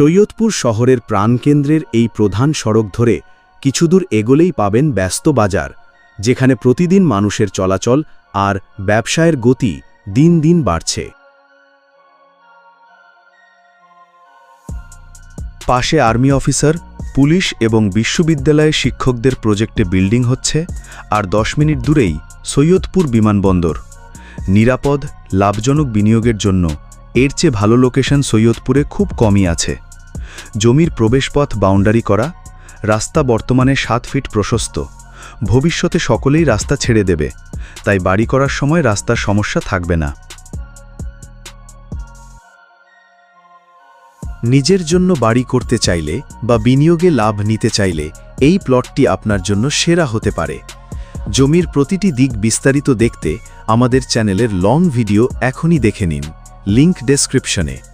সৈয়দপুর শহরের প্রাণকেন্দ্রের এই প্রধান সড়ক ধরে কিছুদূর এগোলেই পাবেন ব্যস্ত বাজার, যেখানে প্রতিদিন মানুষের চলাচল আর ব্যবসায়ের গতি দিন দিন বাড়ছে। পাশে আর্মি অফিসার, পুলিশ এবং বিশ্ববিদ্যালয়ের শিক্ষকদের প্রজেক্টে বিল্ডিং হচ্ছে আর দশ মিনিট দূরেই সৈয়দপুর বিমানবন্দর। নিরাপদ, লাভজনক বিনিয়োগের জন্য এর চেয়ে ভালো লোকেশন সৈয়দপুরে খুব কমই আছে। জমির প্রবেশপথ বাউন্ডারি করা, রাস্তা বর্তমানে সাত ফিট প্রশস্ত। ভবিষ্যতে সকলেই রাস্তা ছেড়ে দেবে, তাই বাড়ি করার সময় রাস্তার সমস্যা থাকবে না। নিজের জন্য বাড়ি করতে চাইলে বা বিনিয়োগে লাভ নিতে চাইলে এই প্লটটি আপনার জন্য সেরা হতে পারে। জমির প্রতিটি দিক বিস্তারিত দেখতে আমাদের চ্যানেলের লং ভিডিও এখনই দেখে নিন, লিংক ডেসক্রিপশনে।